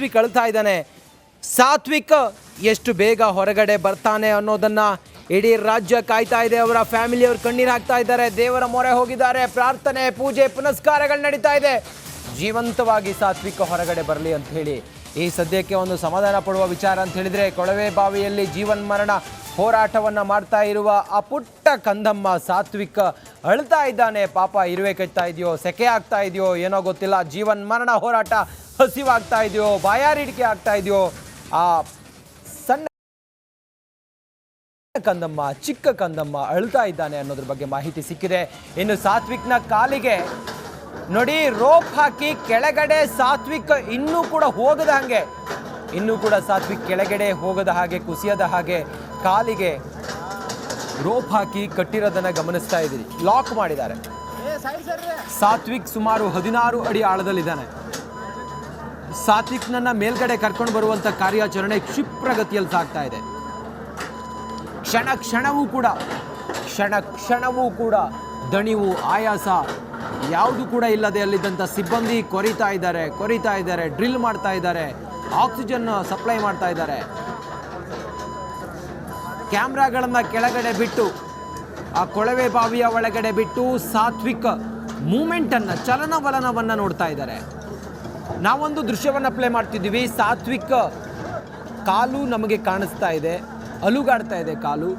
ಸಾತ್ವಿಕ್ ಅಳ್ತಾ ಇದ್ದಾನೆ. ಸಾತ್ವಿಕ್ ಎಷ್ಟು ಬೇಗ ಹೊರಗಡೆ ಬರ್ತಾನೆ ಅನ್ನೋದನ್ನು ಇಡೀ ರಾಜ್ಯ ಕಾಯ್ತಾ ಇದೆ. ಅವರ ಫ್ಯಾಮಿಲಿಯವರು ಕಣ್ಣೀರು ಹಾಕ್ತಾ ಇದ್ದಾರೆ. ದೇವರ ಮೊರೆ ಹೋಗಿದ್ದಾರೆ. ಪ್ರಾರ್ಥನೆ, ಪೂಜೆ, ಪುನಸ್ಕಾರಗಳು ನಡೀತಾ ಇದೆ. ಜೀವಂತವಾಗಿ ಸಾತ್ವಿಕ ಹೊರಗಡೆ ಬರಲಿ ಅಂತ ಹೇಳಿ ಈ ಸದ್ಯಕ್ಕೆ ಒಂದು ಸಮಾಧಾನ ಪಡುವ ವಿಚಾರ ಅಂತ ಹೇಳಿದ್ರೆ, ಕೊಳವೆ ಬಾವಿಯಲ್ಲಿ ಜೀವನ್ ಮರಣ ಹೋರಾಟವನ್ನ ಮಾಡ್ತಾ ಇರುವ ಆ ಪುಟ್ಟ ಕಂದಮ್ಮ ಸಾತ್ವಿಕ ಅಳ್ತಾ ಇದ್ದಾನೆ. ಪಾಪ ಇರುವೆ ಕಟ್ತಾ ಇದೆಯೋ, ಸೆಕೆ ಆಗ್ತಾ ಇದೆಯೋ, ಏನೋ ಗೊತ್ತಿಲ್ಲ. ಜೀವನ್ ಮರಣ ಹೋರಾಟ ಹಸಿವಾಗ್ತಾ ಇದೆಯೋ ಬಾಯಾರಿಡಿಕೆ ಆಗ್ತಾ ಇದೆಯೋ, ಆ ಸಣ್ಣ ಕಂದಮ್ಮ, ಚಿಕ್ಕ ಕಂದಮ್ಮ ಅಳ್ತಾ ಇದ್ದಾನೆ ಅನ್ನೋದ್ರ ಬಗ್ಗೆ ಮಾಹಿತಿ ಸಿಕ್ಕಿದೆ. ಇನ್ನು ಸಾತ್ವಿಕ್ನ ಕಾಲಿಗೆ ನೋಡಿ, ರೋಪ್ ಹಾಕಿ ಕೆಳಗಡೆ ಸಾತ್ವಿಕ್ ಇನ್ನೂ ಕೂಡ ಹೋಗದ ಹಾಗೆ, ಇನ್ನೂ ಕೂಡ ಸಾತ್ವಿಕ್ ಕೆಳಗಡೆ ಹೋಗದ ಹಾಗೆ, ಕುಸಿಯದ ಹಾಗೆ ಕಾಲಿಗೆ ರೋಪ್ ಹಾಕಿ ಕಟ್ಟಿರೋದನ್ನ ಗಮನಿಸ್ತಾ ಇದ್ದೀರಿ. ಲಾಕ್ ಮಾಡಿದ್ದಾರೆ. ಸಾತ್ವಿಕ್ ಸುಮಾರು ಹದಿನಾರು ಅಡಿ ಆಳದಲ್ಲಿದ್ದಾನೆ. ಸಾತ್ವಿಕ್ನನ್ನ ಮೇಲ್ಗಡೆ ಕರ್ಕೊಂಡು ಬರುವಂತ ಕಾರ್ಯಾಚರಣೆ ಕ್ಷಿಪ್ರಗತಿಯಲ್ಲಿ ಸಾಗ್ತಾ ಇದೆ. ಕ್ಷಣ ಕ್ಷಣವೂ ಕೂಡ ಕ್ಷಣ ಕ್ಷಣವೂ ಕೂಡ ದಣಿವು ಆಯಾಸ ಯಾವುದು ಕೂಡ ಇಲ್ಲದೆ ಅಲ್ಲಿದ್ದಂಥ ಸಿಬ್ಬಂದಿ ಕೊರಿತಾ ಇದ್ದಾರೆ ಕೊರಿತಾ ಇದ್ದಾರೆ ಡ್ರಿಲ್ ಮಾಡ್ತಾ ಇದ್ದಾರೆ ಆಕ್ಸಿಜನ್ ಸಪ್ಲೈ ಮಾಡ್ತಾ ಇದ್ದಾರೆ. ಕ್ಯಾಮ್ರಾಗಳನ್ನು ಕೆಳಗಡೆ ಬಿಟ್ಟು, ಆ ಕೊಳವೆ ಬಾವಿಯ ಒಳಗಡೆ ಬಿಟ್ಟು ಸಾತ್ವಿಕ ಮೂಮೆಂಟನ್ನು, ಚಲನವಲನವನ್ನು ನೋಡ್ತಾ ಇದ್ದಾರೆ. ನಾವೊಂದು ದೃಶ್ಯವನ್ನು ಪ್ಲೇ ಮಾಡ್ತಿದ್ದೀವಿ. ಸಾತ್ವಿಕ ಕಾಲು ನಮಗೆ ಕಾಣಿಸ್ತಾ ಇದೆ, ಅಲುಗಾಡ್ತಾ ಇದೆ ಕಾಲು.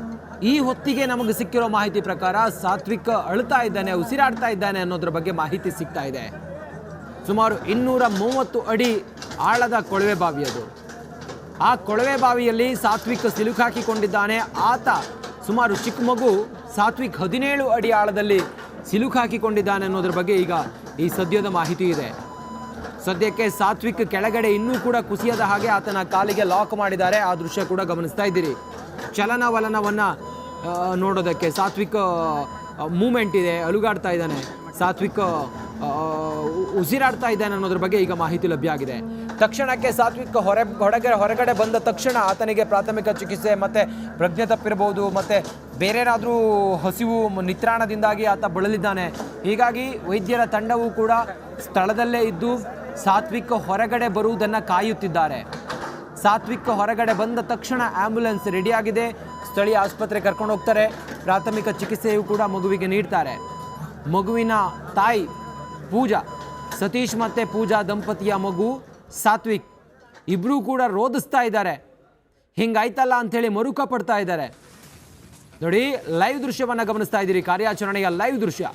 ಈ ಹೊತ್ತಿಗೆ ನಮಗೆ ಸಿಕ್ಕಿರೋ ಮಾಹಿತಿ ಪ್ರಕಾರ ಸಾತ್ವಿಕ ಅಳ್ತಾ ಇದ್ದಾನೆ, ಉಸಿರಾಡ್ತಾ ಇದ್ದಾನೆ ಅನ್ನೋದ್ರ ಬಗ್ಗೆ ಮಾಹಿತಿ ಸಿಗ್ತಾ ಇದೆ. ಸುಮಾರು ಇನ್ನೂರ ಮೂವತ್ತು ಅಡಿ ಆಳದ ಕೊಳವೆ ಬಾವಿ ಅದು ಆ ಕೊಳವೆ ಬಾವಿಯಲ್ಲಿ ಸಾತ್ವಿಕ್ ಸಿಲುಕಾಕಿಕೊಂಡಿದ್ದಾನೆ ಆತ ಸುಮಾರು ಚಿಕ್ಕ ಮಗು ಸಾತ್ವಿಕ್ ಹದಿನೇಳು ಅಡಿ ಆಳದಲ್ಲಿ ಸಿಲುಕಾಕಿಕೊಂಡಿದ್ದಾನೆ ಅನ್ನೋದ್ರ ಬಗ್ಗೆ ಈಗ ಈ ಸದ್ಯದ ಮಾಹಿತಿ ಇದೆ. ಸದ್ಯಕ್ಕೆ ಸಾತ್ವಿಕ್ ಕೆಳಗಡೆ ಇನ್ನೂ ಕೂಡ ಕುಸಿಯದ ಹಾಗೆ ಆತನ ಕಾಲಿಗೆ ಲಾಕ್ ಮಾಡಿದ್ದಾರೆ. ಆ ದೃಶ್ಯ ಕೂಡ ಗಮನಿಸ್ತಾ ಇದ್ದೀರಿ. ಚಲನವಲನವನ್ನು ನೋಡೋದಕ್ಕೆ ಸಾತ್ವಿಕ್ ಮೂಮೆಂಟ್ ಇದೆ, ಅಲುಗಾಡ್ತಾ ಇದ್ದಾನೆ. ಸಾತ್ವಿಕ್ ಉಸಿರಾಡ್ತಾ ಇದ್ದಾನೆ ಅನ್ನೋದ್ರ ಬಗ್ಗೆ ಈಗ ಮಾಹಿತಿ ಲಭ್ಯ ಆಗಿದೆ. ತಕ್ಷಣಕ್ಕೆ ಸಾತ್ವಿಕ್ ಹೊರ ಹೊರಗೆ ಹೊರಗಡೆ ಬಂದ ತಕ್ಷಣ ಆತನಿಗೆ ಪ್ರಾಥಮಿಕ ಚಿಕಿತ್ಸೆ ಮತ್ತೆ ಪ್ರಜ್ಞೆ ತಪ್ಪಿರಬಹುದು, ಮತ್ತೆ ಬೇರೆನಾದರೂ ಹಸಿವು ನಿತ್ರಾಣದಿಂದಾಗಿ ಆತ ಬಳಲಿದ್ದಾನೆ. ಹೀಗಾಗಿ ವೈದ್ಯರ ತಂಡವು ಕೂಡ ಸ್ಥಳದಲ್ಲೇ ಇದ್ದು ಸಾತ್ವಿಕ್ ಹೊರಗಡೆ ಬರುವುದನ್ನು ಕಾಯುತ್ತಿದ್ದಾರೆ. ಸಾತ್ವಿಕ್ ಹೊರಗಡೆ ಬಂದ ತಕ್ಷಣ ಆಂಬ್ಯುಲೆನ್ಸ್ ರೆಡಿಯಾಗಿದೆ ಸ್ಥಳೀಯ ಆಸ್ಪತ್ರೆ ಕರ್ಕೊಂಡು ಹೋಗ್ತಾರೆ. ಪ್ರಾಥಮಿಕ ಚಿಕಿತ್ಸೆಯು ಕೂಡ ಮಗುವಿಗೆ ನೀಡ್ತಾರೆ. ಮಗುವಿನ ತಾಯಿ ಪೂಜಾ. ಸತೀಶ್ ಮತ್ತು ಪೂಜಾ ದಂಪತಿಯ ಮಗು ಸಾತ್ವಿಕ್. ಇಬ್ಬರೂ ಕೂಡ ರೋಧಿಸ್ತಾ ಇದ್ದಾರೆ. ಹಿಂಗಾಯ್ತಲ್ಲ ಅಂಥೇಳಿ ಮರುಕ ಪಡ್ತಾ ಇದ್ದಾರೆ. ನೋಡಿ ಲೈವ್ ದೃಶ್ಯವನ್ನು ಗಮನಿಸ್ತಾ ಇದ್ದೀರಿ. ಕಾರ್ಯಾಚರಣೆಯ ಲೈವ್ ದೃಶ್ಯ.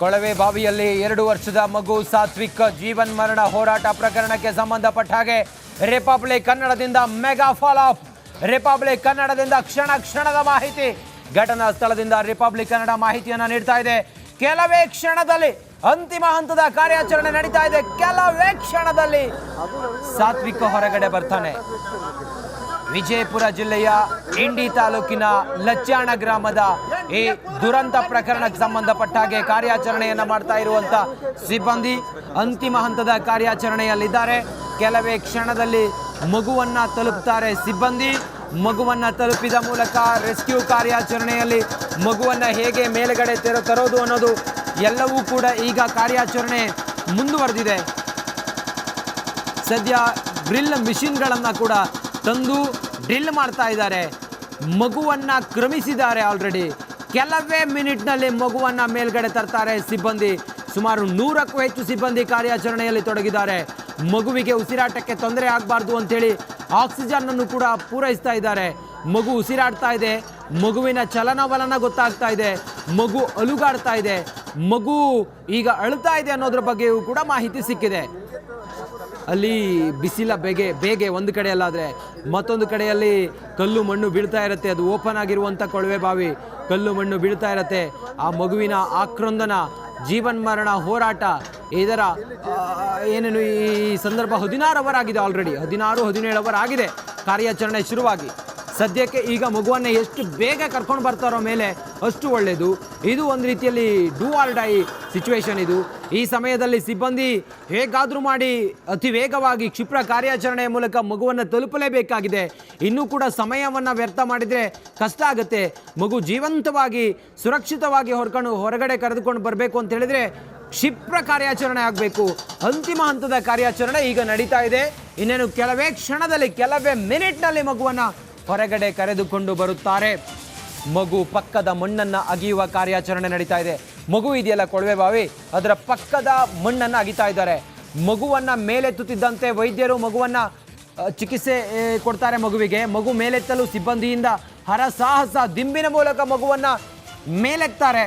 ಕೊಳವೆ ಬಾವಿಯಲ್ಲಿ ಎರಡು ವರ್ಷದ ಮಗು ಸಾತ್ವಿಕ್ ಜೀವನ್ ಮರಣ ಹೋರಾಟ ಪ್ರಕರಣಕ್ಕೆ ಸಂಬಂಧಪಟ್ಟ ಹಾಗೆ ರಿಪಬ್ಲಿಕ್ ಕನ್ನಡದಿಂದ ಮೆಗಾ ಫಾಲೋ ಅಪ್ ರಿಪಬ್ಲಿಕ್ ಕನ್ನಡದಿಂದ ಕ್ಷಣ ಕ್ಷಣದ ಮಾಹಿತಿ. ಘಟನಾ ಸ್ಥಳದಿಂದ ರಿಪಬ್ಲಿಕ್ ಕನ್ನಡ ಮಾಹಿತಿಯನ್ನ ನೀಡ್ತಾ ಇದೆ. ಕೆಲವೇ ಕ್ಷಣದಲ್ಲಿ ಅಂತಿಮ ಹಂತದ ಕಾರ್ಯಾಚರಣೆ ನಡೀತಾ ಇದೆ. ಕೆಲವೇ ಕ್ಷಣದಲ್ಲಿ ಸಾತ್ವಿಕ ಹೊರಗಡೆ ಬರ್ತಾನೆ. ವಿಜಯಪುರ ಜಿಲ್ಲೆಯ ಇಂಡಿ ತಾಲೂಕಿನ ಲಚ್ಚಾಣ ಗ್ರಾಮದ ಈ ದುರಂತ ಪ್ರಕರಣಕ್ಕೆ ಸಂಬಂಧಪಟ್ಟ ಹಾಗೆ ಕಾರ್ಯಾಚರಣೆಯನ್ನ ಮಾಡ್ತಾ ಇರುವಂತ ಸಿಬ್ಬಂದಿ ಅಂತಿಮ ಹಂತದ ಕಾರ್ಯಾಚರಣೆಯಲ್ಲಿದ್ದಾರೆ. ಕೆಲವೇ ಕ್ಷಣದಲ್ಲಿ ಮಗುವನ್ನ ತಲುಪ್ತಾರೆ ಸಿಬ್ಬಂದಿ. ಮಗುವನ್ನ ತಲುಪಿದ ಮೂಲಕ ರೆಸ್ಕ್ಯೂ ಕಾರ್ಯಾಚರಣೆಯಲ್ಲಿ ಮಗುವನ್ನು ಹೇಗೆ ಮೇಲುಗಡೆ ತೆರ ತರೋದು ಅನ್ನೋದು ಎಲ್ಲವೂ ಕೂಡ ಈಗ ಕಾರ್ಯಾಚರಣೆ ಮುಂದುವರೆದಿದೆ. ಸದ್ಯ ಡ್ರಿಲ್ ಮಿಷಿನ್ಗಳನ್ನು ಕೂಡ ತಂದು ಡ್ರಿಲ್ ಮಾಡ್ತಾ ಇದ್ದಾರೆ. ಮಗುವನ್ನು ಕ್ರಮಿಸಿದ್ದಾರೆ ಆಲ್ರೆಡಿ ಕೆಲವೇ ಮಿನಿಟ್ನಲ್ಲಿ ಮಗುವನ್ನು ಮೇಲ್ಗಡೆ ತರ್ತಾರೆ ಸಿಬ್ಬಂದಿ. ಸುಮಾರು ನೂರಕ್ಕೂ ಹೆಚ್ಚು ಸಿಬ್ಬಂದಿ ಕಾರ್ಯಾಚರಣೆಯಲ್ಲಿ ತೊಡಗಿದ್ದಾರೆ. ಮಗುವಿಗೆ ಉಸಿರಾಟಕ್ಕೆ ತೊಂದರೆ ಆಗಬಾರ್ದು ಅಂತೇಳಿ ಆಕ್ಸಿಜನ್ ಅನ್ನು ಕೂಡ ಪೂರೈಸ್ತಾ ಇದ್ದಾರೆ. ಮಗು ಉಸಿರಾಡ್ತಾ ಇದೆ. ಮಗುವಿನ ಚಲನವಲನ ಗೊತ್ತಾಗ್ತಾ ಇದೆ. ಮಗು ಅಲುಗಾಡ್ತಾ ಇದೆ. ಮಗು ಈಗ ಅಳ್ತಾ ಇದೆ ಅನ್ನೋದ್ರ ಬಗ್ಗೆಯೂ ಕೂಡ ಮಾಹಿತಿ ಸಿಕ್ಕಿದೆ. ಅಲ್ಲಿ ಬಿಸಿಲ ಬೇಗೆ ಬೇಗೆ ಒಂದು ಕಡೆಯಲ್ಲಾದರೆ ಮತ್ತೊಂದು ಕಡೆಯಲ್ಲಿ ಕಲ್ಲು ಮಣ್ಣು ಬೀಳ್ತಾ ಇರುತ್ತೆ. ಅದು ಓಪನ್ ಆಗಿರುವಂಥ ಕೊಳವೆ ಬಾವಿ. ಕಲ್ಲು ಮಣ್ಣು ಬೀಳ್ತಾ ಇರುತ್ತೆ. ಆ ಮಗುವಿನ ಆಕ್ರಂದನ, ಜೀವನ್ಮರಣ ಹೋರಾಟ ಇದರ ಏನೇನು ಈ ಸಂದರ್ಭ ಹದಿನಾರು ಅವರ್ ಆಗಿದೆ ಆಲ್ರೆಡಿ ಹದಿನಾರು ಹದಿನೇಳು ಅವರ್ ಆಗಿದೆ ಕಾರ್ಯಾಚರಣೆ ಶುರುವಾಗಿ. ಸದ್ಯಕ್ಕೆ ಈಗ ಮಗುವನ್ನು ಎಷ್ಟು ಬೇಗ ಕರ್ಕೊಂಡು ಬರ್ತಾರೋ ಮೇಲೆ ಅಷ್ಟು ಒಳ್ಳೆಯದು ಇದು ಒಂದು ರೀತಿಯಲ್ಲಿ ಡೂ ಆರ್ ಡೈ ಸಿಚುವೇಶನ್ ಇದು. ಈ ಸಮಯದಲ್ಲಿ ಸಿಬ್ಬಂದಿ ಹೇಗಾದರೂ ಮಾಡಿ ಅತಿ ವೇಗವಾಗಿ ಕ್ಷಿಪ್ರ ಕಾರ್ಯಾಚರಣೆಯ ಮೂಲಕ ಮಗುವನ್ನು ತಲುಪಲೇಬೇಕಾಗಿದೆ. ಇನ್ನೂ ಕೂಡ ಸಮಯವನ್ನು ವ್ಯರ್ಥ ಮಾಡಿದರೆ ಕಷ್ಟ ಆಗುತ್ತೆ. ಮಗು ಜೀವಂತವಾಗಿ, ಸುರಕ್ಷಿತವಾಗಿ ಹೊರ್ಕೊಂಡು ಹೊರಗಡೆ ಕರೆದುಕೊಂಡು ಬರಬೇಕು ಅಂತ ಹೇಳಿದ್ರೆ ಕ್ಷಿಪ್ರ ಕಾರ್ಯಾಚರಣೆ ಆಗಬೇಕು ಅಂತಿಮ ಹಂತದ ಕಾರ್ಯಾಚರಣೆ ಈಗ ನಡೀತಾ ಇದೆ. ಇನ್ನೇನು ಕೆಲವೇ ಕ್ಷಣದಲ್ಲಿ, ಕೆಲವೇ ಮಿನಿಟ್ನಲ್ಲಿ ಮಗುವನ್ನು ಹೊರಗಡೆ ಕರೆದುಕೊಂಡು ಬರುತ್ತಾರೆ. ಮಗು ಪಕ್ಕದ ಮಣ್ಣನ್ನು ಅಗಿಯುವ ಕಾರ್ಯಾಚರಣೆ ನಡೀತಾ ಇದೆ. ಮಗು ಇದೆಯಲ್ಲ ಕೊಳವೆ ಬಾವಿ? ಅದರ ಪಕ್ಕದ ಮಣ್ಣನ್ನು ಅಗಿತಾ ಇದ್ದಾರೆ. ಮಗುವನ್ನು ಮೇಲೆತ್ತುತ್ತಿದ್ದಂತೆ ವೈದ್ಯರು ಮಗುವನ್ನು ಚಿಕಿತ್ಸೆ ಕೊಡ್ತಾರೆ ಮಗುವಿಗೆ. ಮಗು ಮೇಲೆತ್ತಲು ಸಿಬ್ಬಂದಿಯಿಂದ ಹರಸಾಹಸ, ದಿಂಬಿನ ಮೂಲಕ ಮಗುವನ್ನು ಮೇಲೆತ್ತಾರೆ.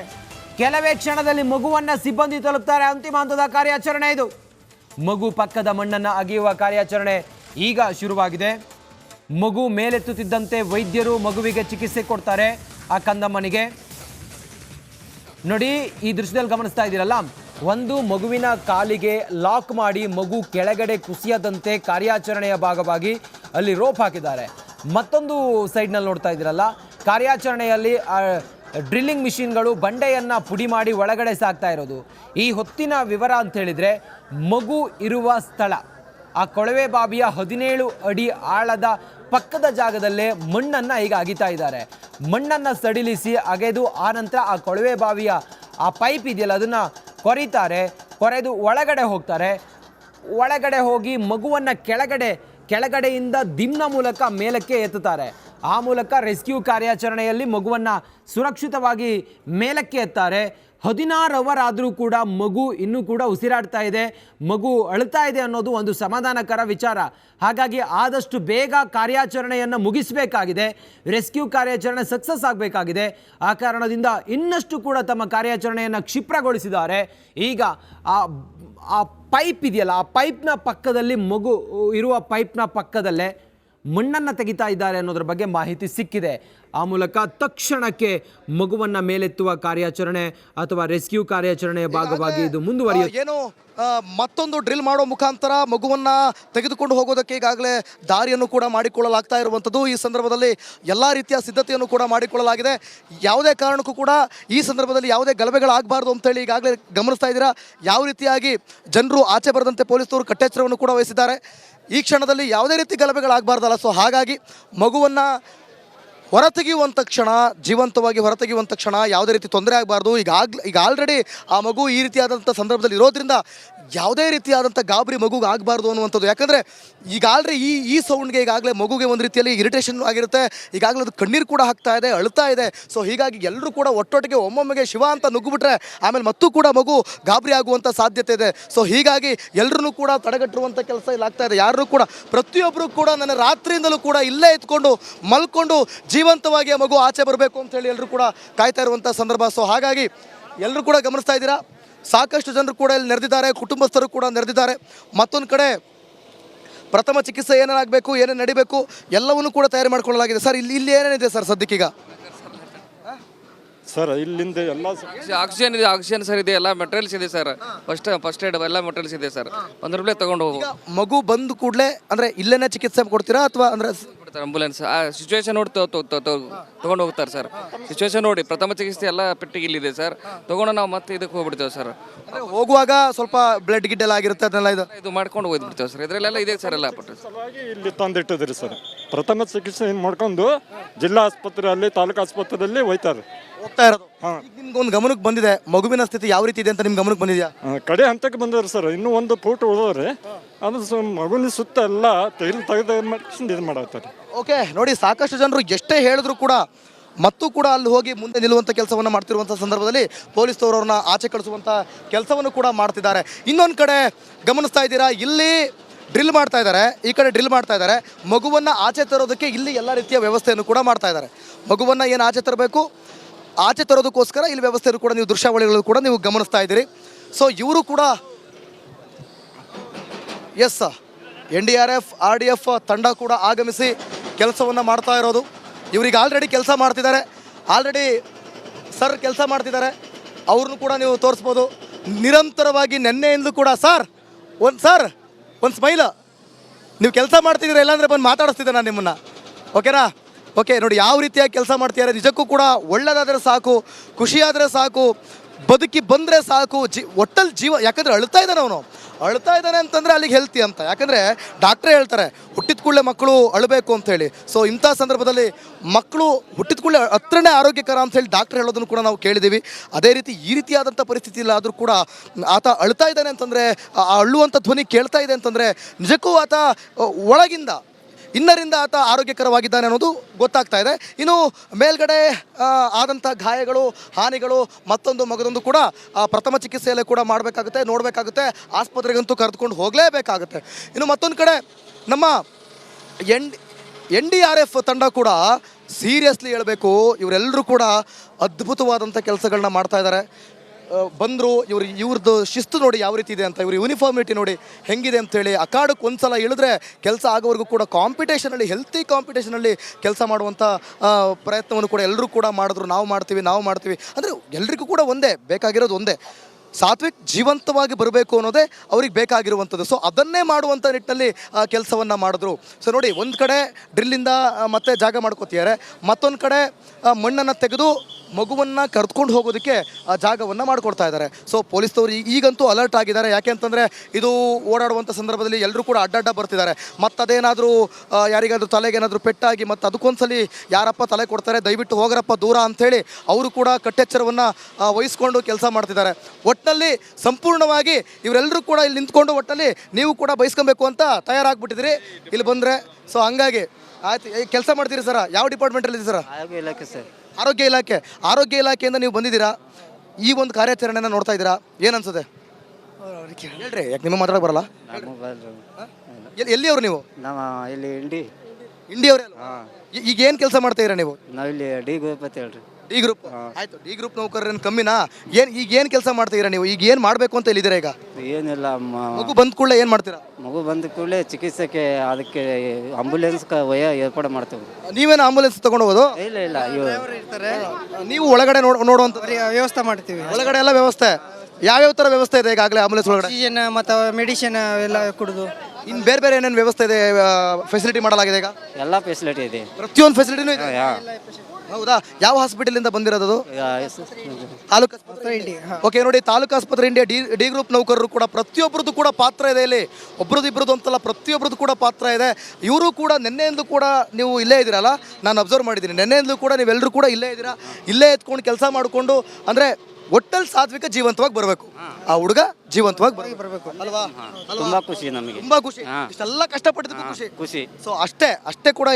ಕೆಲವೇ ಕ್ಷಣದಲ್ಲಿ ಮಗುವನ್ನ ಸಿಬ್ಬಂದಿ ತಲುಪ್ತಾರೆ. ಅಂತಿಮ ಹಂತದ ಕಾರ್ಯಾಚರಣೆ ಇದು. ಮಗು ಪಕ್ಕದ ಮಣ್ಣನ್ನು ಅಗೆಯುವ ಕಾರ್ಯಾಚರಣೆ ಈಗ ಶುರುವಾಗಿದೆ. ಮಗು ಮೇಲೆತ್ತುತ್ತಿದ್ದಂತೆ ವೈದ್ಯರು ಮಗುವಿಗೆ ಚಿಕಿತ್ಸೆ ಕೊಡ್ತಾರೆ ಆ ಕಂದಮ್ಮನಿಗೆ. ನೋಡಿ, ಈ ದೃಶ್ಯದಲ್ಲಿ ಗಮನಿಸ್ತಾ ಇದ್ದೀರಲ್ಲ, ಒಂದು ಮಗುವಿನ ಕಾಲಿಗೆ ಲಾಕ್ ಮಾಡಿ ಮಗು ಕೆಳಗಡೆ ಕುಸಿಯದಂತೆ ಕಾರ್ಯಾಚರಣೆಯ ಭಾಗವಾಗಿ ಅಲ್ಲಿ ರೋಪ್ ಹಾಕಿದ್ದಾರೆ. ಮತ್ತೊಂದು ಸೈಡ್ನಲ್ಲಿ ನೋಡ್ತಾ ಇದ್ದೀರಲ್ಲ, ಕಾರ್ಯಾಚರಣೆಯಲ್ಲಿ ಡ್ರಿಲ್ಲಿಂಗ್ ಮಿಷಿನ್ಗಳು ಬಂಡೆಯನ್ನು ಪುಡಿ ಮಾಡಿ ಒಳಗಡೆ ಸಾಕ್ತಾ ಇರೋದು. ಈ ಹೊತ್ತಿನ ವಿವರ ಅಂತ ಹೇಳಿದರೆ, ಮಗು ಇರುವ ಸ್ಥಳ. ಆ ಕೊಳವೆ ಬಾವಿಯ ಹದಿನೇಳು ಅಡಿ ಆಳದ ಪಕ್ಕದ ಜಾಗದಲ್ಲೇ ಮಣ್ಣನ್ನು ಈಗ ಅಗಿತಾ ಇದ್ದಾರೆ. ಮಣ್ಣನ್ನು ಸಡಿಲಿಸಿ ಅಗೆದು ಆನಂತರ ಆ ಕೊಳವೆ ಬಾವಿಯ ಆ ಪೈಪ್ ಇದೆಯಲ್ಲ, ಅದನ್ನು ಕೊರೀತಾರೆ. ಕೊರೆದು ಒಳಗಡೆ ಹೋಗ್ತಾರೆ. ಒಳಗಡೆ ಹೋಗಿ ಮಗುವನ್ನು ಕೆಳಗಡೆ, ಕೆಳಗಡೆಯಿಂದ ದಿಮ್ನ ಮೂಲಕ ಮೇಲಕ್ಕೆ ಎತ್ತುತ್ತಾರೆ. ಆ ಮೂಲಕ ರೆಸ್ಕ್ಯೂ ಕಾರ್ಯಾಚರಣೆಯಲ್ಲಿ ಮಗುವನ್ನು ಸುರಕ್ಷಿತವಾಗಿ ಮೇಲಕ್ಕೆ ಎತ್ತಾರೆ. ಹದಿನಾರು ಅವರ್ ಆದರೂ ಕೂಡ ಮಗು ಇನ್ನೂ ಕೂಡ ಉಸಿರಾಡ್ತಾ ಇದೆ. ಮಗು ಅಳ್ತಾ ಇದೆ ಅನ್ನೋದು ಒಂದು ಸಮಾಧಾನಕರ ವಿಚಾರ. ಹಾಗಾಗಿ ಆದಷ್ಟು ಬೇಗ ಕಾರ್ಯಾಚರಣೆಯನ್ನು ಮುಗಿಸಬೇಕಾಗಿದೆ. ರೆಸ್ಕ್ಯೂ ಕಾರ್ಯಾಚರಣೆ ಸಕ್ಸಸ್ ಆಗಬೇಕಾಗಿದೆ. ಆ ಕಾರಣದಿಂದ ಇನ್ನಷ್ಟು ಕೂಡ ತಮ್ಮ ಕಾರ್ಯಾಚರಣೆಯನ್ನು ಕ್ಷಿಪ್ರಗೊಳಿಸಿದ್ದಾರೆ. ಈಗ ಆ ಆ ಪೈಪ್ ಇದೆಯಲ್ಲ, ಆ ಪೈಪ್ನ ಪಕ್ಕದಲ್ಲಿ ಮಗು ಇರುವ ಪೈಪ್ನ ಪಕ್ಕದಲ್ಲೇ ಮಣ್ಣನ್ನು ತೆಗಿತಾ ಇದ್ದಾರೆ ಅನ್ನೋದ್ರ ಬಗ್ಗೆ ಮಾಹಿತಿ ಸಿಕ್ಕಿದೆ. ಆ ಮೂಲಕ ತಕ್ಷಣಕ್ಕೆ ಮಗುವನ್ನು ಮೇಲೆತ್ತುವ ಕಾರ್ಯಾಚರಣೆ ಅಥವಾ ರೆಸ್ಕ್ಯೂ ಕಾರ್ಯಾಚರಣೆಯ ಭಾಗವಾಗಿ ಇದು ಮುಂದುವರಿಯುತ್ತೆ ಆ, ಏನು ಮತ್ತೊಂದು ಡ್ರಿಲ್ ಮಾಡೋ ಮುಖಾಂತರ ಮಗುವನ್ನು ತೆಗೆದುಕೊಂಡು ಹೋಗೋದಕ್ಕೆ ಈಗಾಗಲೇ ದಾರಿಯನ್ನು ಕೂಡ ಮಾಡಿಕೊಳ್ಳಲಾಗ್ತಾ ಇರುವಂಥದ್ದು. ಈ ಸಂದರ್ಭದಲ್ಲಿ ಎಲ್ಲ ರೀತಿಯ ಸಿದ್ಧತೆಯನ್ನು ಕೂಡ ಮಾಡಿಕೊಳ್ಳಲಾಗಿದೆ. ಯಾವುದೇ ಕಾರಣಕ್ಕೂ ಕೂಡ ಈ ಸಂದರ್ಭದಲ್ಲಿ ಯಾವುದೇ ಗಲಭೆಗಳಾಗಬಾರ್ದು ಅಂತೇಳಿ ಈಗಾಗಲೇ ಗಮನಿಸ್ತಾ ಇದ್ದೀರಾ. ಯಾವ ರೀತಿಯಾಗಿ ಜನರು ಆಚೆ ಬರದಂತೆ ಪೊಲೀಸರು ಕಟ್ಟೆಚ್ಚರವನ್ನು ಕೂಡ ವಹಿಸಿದ್ದಾರೆ. ಈ ಕ್ಷಣದಲ್ಲಿ ಯಾವುದೇ ರೀತಿ ಗಲಭೆಗಳಾಗಬಾರ್ದಲ್ಲ. ಸೊ ಹಾಗಾಗಿ ಮಗುವನ್ನು ಹೊರತೆಗೆಯುವಂಥ ಕ್ಷಣ, ಜೀವಂತವಾಗಿ ಹೊರತೆಗೆಯುವಂಥ ಕ್ಷಣ ಯಾವುದೇ ರೀತಿ ತೊಂದರೆ ಆಗಬಾರ್ದು. ಈಗ ಆಗ್ ಈಗ ಆಲ್ರೆಡಿ ಆ ಮಗು ಈ ರೀತಿಯಾದಂಥ ಸಂದರ್ಭದಲ್ಲಿ ಇರೋದ್ರಿಂದ ಯಾವುದೇ ರೀತಿಯಾದಂಥ ಗಾಬರಿ ಮಗುಗೆ ಆಗಬಾರ್ದು ಅನ್ನುವಂಥದ್ದು. ಯಾಕಂದರೆ ಈಗಾಗಲೇ ಈ ಈ ಸೌಂಡ್ಗೆ ಈಗಾಗಲೇ ಮಗುಗೆ ಒಂದು ರೀತಿಯಲ್ಲಿ ಇರಿಟೇಷನ್ ಆಗಿರುತ್ತೆ. ಈಗಾಗಲೇ ಅದು ಕಣ್ಣೀರು ಕೂಡ ಹಾಕ್ತಾ ಇದೆ, ಅಳ್ತಾ ಇದೆ. ಸೊ ಹೀಗಾಗಿ ಎಲ್ಲರೂ ಕೂಡ ಒಟ್ಟೊಟ್ಟಿಗೆ ಒಮ್ಮೊಮ್ಮೆಗೆ ಶಿವ ಅಂತ ನುಗ್ಗಿಬಿಟ್ರೆ ಆಮೇಲೆ ಮತ್ತೂ ಕೂಡ ಮಗು ಗಾಬರಿ ಆಗುವಂಥ ಸಾಧ್ಯತೆ ಇದೆ. ಸೊ ಹೀಗಾಗಿ ಎಲ್ಲರೂ ಕೂಡ ತಡೆಗಟ್ಟುವಂಥ ಕೆಲಸ ಇಲ್ಲಿ ಆಗ್ತಾ ಇದೆ. ಯಾರೂ ಕೂಡ ಪ್ರತಿಯೊಬ್ಬರು ಕೂಡ ನನ್ನ ರಾತ್ರಿಯಿಂದಲೂ ಕೂಡ ಇಲ್ಲೇ ಇದ್ಕೊಂಡು ಮಲ್ಕೊಂಡು ಜೀವಂತವಾಗಿ ಮಗು ಆಚೆ ಬರಬೇಕು ಅಂತ ಹೇಳಿ ಎಲ್ಲರೂ ಕೂಡ ಕಾಯ್ತಾ ಇರುವಂಥ ಸಂದರ್ಭ. ಸೊ ಹಾಗಾಗಿ ಎಲ್ಲರೂ ಕೂಡ ಗಮನಿಸ್ತಾ ಇದ್ದೀರಾ? ಸಾಕಷ್ಟು ಜನರು ಕೂಡ ಇಲ್ಲಿ ನೆರೆದಿದ್ದಾರೆ ಕುಟುಂಬಸ್ಥರು ಕೂಡ ನೆರೆದಿದ್ದಾರೆ. ಮತ್ತೊಂದು ಕಡೆ ಪ್ರಥಮ ಚಿಕಿತ್ಸೆ ಏನೇನಾಗಬೇಕು ಏನೇನು ನಡಿಬೇಕು ಎಲ್ಲವನ್ನೂ ಕೂಡ ತಯಾರು ಮಾಡಿಕೊಳ್ಳಲಾಗಿದೆ. ಸರ್ ಇಲ್ಲಿ ಇಲ್ಲಿ ಏನೇನಿದೆ ಸರ್ ಸದ್ಯಕ್ಕೀಗ? ಸರ್ ಇಲ್ಲಿಂದ ಎಲ್ಲ ಆಕ್ಸಿಜನ್ ಇದೆ ಆಕ್ಸಿಜನ್ ಸರ್ ಇದೆ ಎಲ್ಲ ಮೆಟೀರಿಯಲ್ಸ್ ಇದೆ ಸರ್. ಫಸ್ಟ್ ಫಸ್ಟ್ ಏಡ್ ಎಲ್ಲ ಮೆಟೀರಿಯಲ್ಸ್ ಇದೆ ಸರ್. ಒಂದು ರೂಪಾಯಿ ತಗೊಂಡು ಹೋಗು. ಮಗು ಬಂದ ಕೂಡಲೇ ಅಂದರೆ ಇಲ್ಲೇನೇ ಚಿಕಿತ್ಸೆ ಕೊಡ್ತೀರಾ ಅಥವಾ ಅಂದರೆ ಬಿಡ್ತಾರೆ ಆಂಬುಲೆನ್ಸ್ ಆ ಸಿಚುವೇಶನ್ ನೋಡಿ ತಗೊಂಡು ಹೋಗ್ತಾರೆ ಸರ್ ಸಿಚುವೇಶನ್ ನೋಡಿ ಪ್ರಥಮ ಚಿಕಿತ್ಸೆ ಎಲ್ಲ ಪೆಟ್ಟಿಗೆ ಇಲ್ಲಿದೆ ಸರ್ ತಗೊಂಡು ನಾವು ಮತ್ತೆ ಇದಕ್ಕೆ ಹೋಗ್ಬಿಡ್ತೇವೆ ಸರ್ ಹೋಗುವಾಗ ಸ್ವಲ್ಪ ಬ್ಲಡ್ ಗಿಡ್ ಎಲ್ಲ ಆಗಿರುತ್ತೆ ಅದನ್ನೆಲ್ಲ ಇದು? ಇದು ಮಾಡ್ಕೊಂಡು ಹೋಗ್ಬಿಡ್ತೇವೆ ಸರ್ ಇದರಲ್ಲೆಲ್ಲ ಇದೆ ಸರ್ ಎಲ್ಲ ಪಟ್ಟು ಸಲುವಾಗಿ ಇಲ್ಲಿ ತಂದಿಟ್ಟಿದ್ರಿ ಸರ್ ಪ್ರಥಮ ಚಿಕಿತ್ಸೆ ಏನ್ ಮಾಡ್ಕೊಂಡು ಜಿಲ್ಲಾ ಆಸ್ಪತ್ರೆಯಲ್ಲಿ ತಾಲೂಕು ಆಸ್ಪತ್ರೆಯಲ್ಲಿ ಒಯ್ತಾರೆ ಹೋಗ್ತಾ ಇರೋದು. ಈಗ ನಿಮ್ಗೊಂದು ಗಮನಕ್ಕೆ ಬಂದಿದೆ ಮಗುವಿನ ಸ್ಥಿತಿ ಯಾವ ರೀತಿ ಇದೆ ಅಂತ ನಿಮ್ಗೆ ಗಮನಕ್ಕೆ ಬಂದಿದೆಯಾ? ಆ, ಕಡೆ ಹಂತಕ್ಕೆ ಬಂದವ್ರಿ ಸರ್ ಇನ್ನೂ ಒಂದು ಫೋಟೋ ಉಳಿದವ್ರಿ. ಅದು ಸ- ಮಗುವಿನ ಸುತ್ತ ಎಲ್ಲ ತೆಗೆದು ತೆಗೆದು ಮಾಡ್ಕೊಂಡು ಇದು ಮಾಡತ್ತಾರೆ ಓಕೆ, ನೋಡಿ, ಸಾಕಷ್ಟು ಜನರು ಎಷ್ಟೇ ಹೇಳಿದ್ರು ಕೂಡ ಮತ್ತು ಕೂಡ ಅಲ್ಲಿ ಹೋಗಿ ಮುಂದೆ ನಿಲ್ಲುವಂಥ ಕೆಲಸವನ್ನು ಮಾಡ್ತಿರುವಂಥ ಸಂದರ್ಭದಲ್ಲಿ ಪೊಲೀಸ್ನವರು ಅವ್ರನ್ನ ಆಚೆ ಕಳಿಸುವಂಥ ಕೆಲಸವನ್ನು ಕೂಡ ಮಾಡ್ತಿದ್ದಾರೆ. ಇನ್ನೊಂದು ಕಡೆ ಗಮನಿಸ್ತಾ ಇದ್ದೀರಾ, ಇಲ್ಲಿ ಡ್ರಿಲ್ ಮಾಡ್ತಾ ಇದ್ದಾರೆ, ಈ ಕಡೆ ಡ್ರಿಲ್ ಮಾಡ್ತಾ ಇದ್ದಾರೆ. ಮಗುವನ್ನು ಆಚೆ ತರೋದಕ್ಕೆ ಇಲ್ಲಿ ಎಲ್ಲ ರೀತಿಯ ವ್ಯವಸ್ಥೆಯನ್ನು ಕೂಡ ಮಾಡ್ತಾ ಇದ್ದಾರೆ. ಮಗುವನ್ನು ಏನು ಆಚೆ ತರಬೇಕು? ಆಚೆ ತರೋದಕ್ಕೋಸ್ಕರ ಇಲ್ಲಿ ವ್ಯವಸ್ಥೆಯನ್ನು ಕೂಡ ನೀವು ದೃಶ್ಯಾವಳಿಗಳು ಕೂಡ ನೀವು ಗಮನಿಸ್ತಾ ಇದ್ದೀರಿ. ಸೊ ಇವರು ಕೂಡ S N D R F, R D F ತಂಡ ಕೂಡ ಆಗಮಿಸಿ ಕೆಲಸವನ್ನು ಮಾಡ್ತಾ ಇರೋದು. ಇವ್ರಿಗೆ ಆಲ್ರೆಡಿ ಕೆಲಸ ಮಾಡ್ತಿದ್ದಾರೆ. ಆಲ್ರೆಡಿ ಸರ್ ಕೆಲಸ ಮಾಡ್ತಿದ್ದಾರೆ. ಅವ್ರನ್ನೂ ಕೂಡ ನೀವು ತೋರಿಸ್ಬೋದು. ನಿರಂತರವಾಗಿ ನೆನ್ನೆಯಿಂದಲೂ ಕೂಡ ಸರ್ ಒಂದು ಸರ್ ಒಂದು ಸ್ಮೈಲ್ ನೀವು ಕೆಲಸ ಮಾಡ್ತಿದ್ದೀರಾ ಇಲ್ಲಾಂದರೆ ಬಂದು ಮಾತಾಡಿಸ್ತಿದ್ದೆ ನಾನು ನಿಮ್ಮನ್ನು. ಓಕೆನಾ ಓಕೆ ನೋಡಿ, ಯಾವ ರೀತಿಯಾಗಿ ಕೆಲಸ ಮಾಡ್ತಿದ್ದಾರೆ. ನಿಜಕ್ಕೂ ಕೂಡ ಒಳ್ಳೆಯದಾದರೆ ಸಾಕು, ಖುಷಿಯಾದರೆ ಸಾಕು, ಬದುಕಿ ಬಂದರೆ ಸಾಕು, ಜಿ ಒಟ್ಟಲ್ಲಿ ಜೀವ, ಯಾಕಂದರೆ ಅಳ್ತಾ ಇದ್ದಾನೆ ಅವನು. ಅಳ್ತಾ ಇದ್ದಾನೆ ಅಂತಂದರೆ ಅಲ್ಲಿಗೆ ಹೆಲ್ತಿ ಅಂತ. ಯಾಕಂದರೆ ಡಾಕ್ಟ್ರೇ ಹೇಳ್ತಾರೆ, ಹುಟ್ಟಿದ ಕೂಡಲೇ ಮಕ್ಕಳು ಅಳಬೇಕು ಅಂತ ಹೇಳಿ. ಸೊ ಇಂಥ ಸಂದರ್ಭದಲ್ಲಿ ಮಕ್ಕಳು ಹುಟ್ಟಿದ ಕೂಡಲೇ ಹತ್ರನೇ ಆರೋಗ್ಯಕರ ಅಂತ ಹೇಳಿ ಡಾಕ್ಟರ್ ಹೇಳೋದನ್ನು ಕೂಡ ನಾವು ಕೇಳಿದ್ದೀವಿ. ಅದೇ ರೀತಿ ಈ ರೀತಿಯಾದಂಥ ಪರಿಸ್ಥಿತಿ ಇಲ್ಲ ಆದರೂ ಕೂಡ ಆತ ಅಳ್ತಾ ಇದ್ದಾನೆ ಅಂತಂದರೆ, ಆ ಅಳ್ಳುವಂಥ ಧ್ವನಿ ಕೇಳ್ತಾ ಇದೆ ಅಂತಂದರೆ ನಿಜಕ್ಕೂ ಆತ ಒಳಗಿಂದ ಇನ್ನರಿಂದ ಆತ ಆರೋಗ್ಯಕರವಾಗಿದ್ದಾನೆ ಅನ್ನೋದು ಗೊತ್ತಾಗ್ತಾ ಇದೆ. ಇನ್ನು ಮೇಲ್ಗಡೆ ಆದಂಥ ಗಾಯಗಳು, ಹಾನಿಗಳು, ಮತ್ತೊಂದು ಮಗದೊಂದು ಕೂಡ ಪ್ರಥಮ ಚಿಕಿತ್ಸೆಯಲ್ಲೇ ಕೂಡ ಮಾಡಬೇಕಾಗುತ್ತೆ, ನೋಡಬೇಕಾಗುತ್ತೆ, ಆಸ್ಪತ್ರೆಗಂತೂ ಕರೆದುಕೊಂಡು ಹೋಗಲೇಬೇಕಾಗುತ್ತೆ. ಇನ್ನು ಮತ್ತೊಂದು ಕಡೆ ನಮ್ಮ N N D R F ತಂಡ ಕೂಡ ಸೀರಿಯಸ್ಲಿ ಹೇಳಬೇಕು ಇವರೆಲ್ಲರೂ ಕೂಡ ಅದ್ಭುತವಾದಂಥ ಕೆಲಸಗಳನ್ನ ಮಾಡ್ತಾ ಇದ್ದಾರೆ. ಬಂದರು, ಇವ್ರು ಇವ್ರದ್ದು ಶಿಸ್ತು ನೋಡಿ ಯಾವ ರೀತಿ ಇದೆ ಅಂತ, ಇವ್ರ ಯೂನಿಫಾರ್ಮಿಟಿ ನೋಡಿ ಹೆಂಗಿದೆ ಅಂತೇಳಿ ಅಖಾಡಕ್ಕೆ ಒಂದ್ಸಲ ಇಳಿದ್ರೆ ಕೆಲಸ ಆಗೋವರೆಗೂ ಕೂಡ ಕಾಂಪಿಟೇಷನಲ್ಲಿ ಹೆಲ್ತಿ ಕಾಂಪಿಟೇಷನಲ್ಲಿ ಕೆಲಸ ಮಾಡುವಂಥ ಪ್ರಯತ್ನವನ್ನು ಕೂಡ ಎಲ್ಲರೂ ಕೂಡ ಮಾಡಿದ್ರು. ನಾವು ಮಾಡ್ತೀವಿ ನಾವು ಮಾಡ್ತೀವಿ. ಅಂದರೆ ಎಲ್ರಿಗೂ ಕೂಡ ಒಂದೇ, ಬೇಕಾಗಿರೋದು ಒಂದೇ. ಸಾತ್ವಿಕ್ ಜೀವಂತವಾಗಿ ಬರಬೇಕು ಅನ್ನೋದೇ ಅವ್ರಿಗೆ ಬೇಕಾಗಿರುವಂಥದ್ದು. ಸೊ ಅದನ್ನೇ ಮಾಡುವಂಥ ನಿಟ್ಟಿನಲ್ಲಿ ಕೆಲಸವನ್ನು ಮಾಡಿದ್ರು. ಸೊ ನೋಡಿ, ಒಂದು ಕಡೆ ಡ್ರಿಲ್ಲಿಂದ ಮತ್ತೆ ಜಾಗ ಮಾಡ್ಕೋತಿದ್ದಾರೆ. ಮತ್ತೊಂದು ಕಡೆ ಮಣ್ಣನ್ನು ತೆಗೆದು ಮಗುವನ್ನು ಕರೆದುಕೊಂಡು ಹೋಗೋದಕ್ಕೆ, ಆ, ಜಾಗವನ್ನು ಮಾಡಿಕೊಡ್ತಾ ಇದ್ದಾರೆ. ಸೊ ಪೊಲೀಸ್ನವರು ಈಗಂತೂ ಅಲರ್ಟ್ ಆಗಿದ್ದಾರೆ. ಯಾಕೆ ಅಂತಂದರೆ ಇದು ಓಡಾಡುವಂಥ ಸಂದರ್ಭದಲ್ಲಿ ಎಲ್ಲರೂ ಕೂಡ ಅಡ್ಡಡ್ಡ ಬರ್ತಿದ್ದಾರೆ. ಮತ್ತು ಅದೇನಾದರೂ ಯಾರಿಗಾದರೂ ತಲೆಗೆ ಏನಾದರೂ ಪೆಟ್ಟಾಗಿ ಮತ್ತು ಅದಕ್ಕೊಂದ್ಸಲಿ ಯಾರಪ್ಪ ತಲೆ ಕೊಡ್ತಾರೆ, ದಯವಿಟ್ಟು ಹೋಗರಪ್ಪ ದೂರ ಅಂಥೇಳಿ ಅವರು ಕೂಡ ಕಟ್ಟೆಚ್ಚರವನ್ನು ವಹಿಸ್ಕೊಂಡು ಕೆಲಸ ಮಾಡ್ತಿದ್ದಾರೆ. ಒಟ್ಟಿನಲ್ಲಿ ಸಂಪೂರ್ಣವಾಗಿ ಇವರೆಲ್ಲರೂ ಕೂಡ ಇಲ್ಲಿ ನಿಂತ್ಕೊಂಡು ಒಟ್ಟಲ್ಲಿ ನೀವು ಕೂಡ ಬಯಸ್ಕೊಬೇಕು ಅಂತ ತಯಾರಾಗ್ಬಿಟ್ಟಿದ್ರಿ ಇಲ್ಲಿ ಬಂದರೆ ಸೊ ಹಂಗಾಗಿ ಆಯ್ತು ಕೆಲಸ ಮಾಡ್ತೀರಿ ಸರ್? ಯಾವ ಡಿಪಾರ್ಟ್ಮೆಂಟಲ್ಲಿ ಸರ್? ಆರೋಗ್ಯ ಇಲಾಖೆ ಸರ್. ಆರೋಗ್ಯ ಇಲಾಖೆ. ಆರೋಗ್ಯ ಇಲಾಖೆಯಿಂದ ನೀವು ಬಂದಿದ್ದೀರಾ? ಈ ಒಂದು ಕಾರ್ಯಾಚರಣೆನ ನೋಡ್ತಾ ಇದ್ದೀರಾ? ಏನು ಅನ್ಸುತ್ತೆ? ಹೇಳ್ರಿ ಯಾಕೆ ನಿಮ್ಮ ಮಾತಾಡಕ್ಕೆ ಬರಲ್ಲ? ಎಲ್ಲಿ ಎಲ್ಲಿಯವರು ನೀವು? ನಮ್ಮ ಇಲ್ಲಿ ಇಂಡಿ ಇಂಡಿಯವ್ರೆ ಈಗ ಏನು ಕೆಲಸ ಮಾಡ್ತಾ ಇದ್ದೀರಾ ನೀವು? ನಾವಿಲ್ಲಿ ಡಿ ಗೋಪತಿ ಹೇಳ್ರಿ. D group. ಆಯ್ತು ಡಿ ಗ್ರೂಪ್ ನೌಕರರೇನು ಕಮ್ಮಿನಾ? ಏನು ಈಗ ಏನು ಕೆಲಸ ಮಾಡ್ತೀರಾ ನೀವು? ಈಗ ಏನು ಮಾಡಬೇಕು ಅಂತ ಇಲ್ಲಿದ್ದೀರಾ ಈಗ? ಏನಿಲ್ಲ ಮ- ಮಗು ಬಂದ ಕೂಡಲೇ ಏನು ಮಾಡ್ತೀರಾ? ಮಗು ಬಂದ ಕೂಡಲೇ ಚಿಕಿತ್ಸೆಗೆ ಅದಕ್ಕೆ ಆಂಬುಲೆನ್ಸ್ ವಯ ಏರ್ಪಾಡು ಮಾಡ್ತೇವೆ. ನೀವೇನು ಆಂಬುಲೆನ್ಸ್ ತಗೊಂಡು ಹೋಗೋದು ಇಲ್ಲ ಇಲ್ಲ ಇರ್ತಾರೆ? ನೀವು ಒಳಗಡೆ ನೋಡ್ ನೋಡುವಂಥ ವ್ಯವಸ್ಥೆ ಮಾಡ್ತೀವಿ. ಒಳಗಡೆ ಎಲ್ಲ ವ್ಯವಸ್ಥೆ. ಯಾವ್ಯಾವ ಥರ ವ್ಯವಸ್ಥೆ ಇದೆ ಈಗಾಗಲೇ ಆಂಬುಲೆನ್ಸ್ ಒಳಗಡೆ? ಆಕ್ಸಿಜನ್ ಮತ್ತು ಮೆಡಿಸಿನ್ ಎಲ್ಲ ಕುಡಿದು. ಇನ್ನು ಬೇರೆ ಬೇರೆ ಏನೇನು ವ್ಯವಸ್ಥೆ ಇದೆ ಫೆಸಿಲಿಟಿ ಮಾಡಲಾಗಿದೆ ಈಗ? ಎಲ್ಲ ಫೆಸಿಲಿಟಿ ಇದೆ. ಪ್ರತಿಯೊಂದು ಫೆಸಿಲಿಟಿನೂ ಇದೆ? ಹೌದಾ? ಯಾವ ಹಾಸ್ಪಿಟಲಿಂದ ಬಂದಿರೋದು ತಾಲೂಕು ಆಸ್ಪತ್ರೆ ಓಕೆ ನೋಡಿ ತಾಲೂಕು ಆಸ್ಪತ್ರೆ ಇಂಡಿಯಾ ಡಿ ಡಿ ಗ್ರೂಪ್ ನೌಕರರು ಕೂಡ ಪ್ರತಿಯೊಬ್ಬರದ್ದು ಕೂಡ ಪಾತ್ರ ಇದೆ ಇಲ್ಲಿ. ಒಬ್ರದ್ದು ಇಬ್ಬರದ್ದು ಅಂತಲ್ಲ ಪ್ರತಿಯೊಬ್ಬರದ್ದು ಕೂಡ ಪಾತ್ರ ಇದೆ. ಇವರು ಕೂಡ ನಿನ್ನೆಯಿಂದ ಕೂಡ ನೀವು ಇಲ್ಲೇ ಇದ್ದೀರಲ್ಲ ನಾನು ಅಬ್ಸರ್ವ್ ಮಾಡಿದ್ದೀನಿ. ನಿನ್ನೆಯಿಂದಲೂ ಕೂಡ ನೀವೆಲ್ಲರೂ ಕೂಡ ಇಲ್ಲೇ ಇದ್ದೀರಾ? ಇಲ್ಲೇ ಎತ್ಕೊಂಡು ಕೆಲಸ ಮಾಡಿಕೊಂಡು ಅಂದರೆ ಒಟ್ಟಲ್ಲಿ ಸಾತ್ವಿಕ ಜೀವಂತವಾಗಿ ಬರಬೇಕು. ಆ ಹುಡುಗ ಜೀವಂತವಾಗಿ ಬರಬೇಕು. ಅಲ್ವಾ? ಅಲ್ವಾ? ತುಂಬಾ ಖುಷಿ ನಮಗೆ. ತುಂಬಾ ಖುಷಿ. ಇಷ್ಟೆಲ್ಲ ಕಷ್ಟಪಟ್ಟಿದ್ದಕ್ಕೂ ಖುಷಿ. ಖುಷಿ. ಸೊ ಅಷ್ಟೇ ಅಷ್ಟೇ ಕೂಡ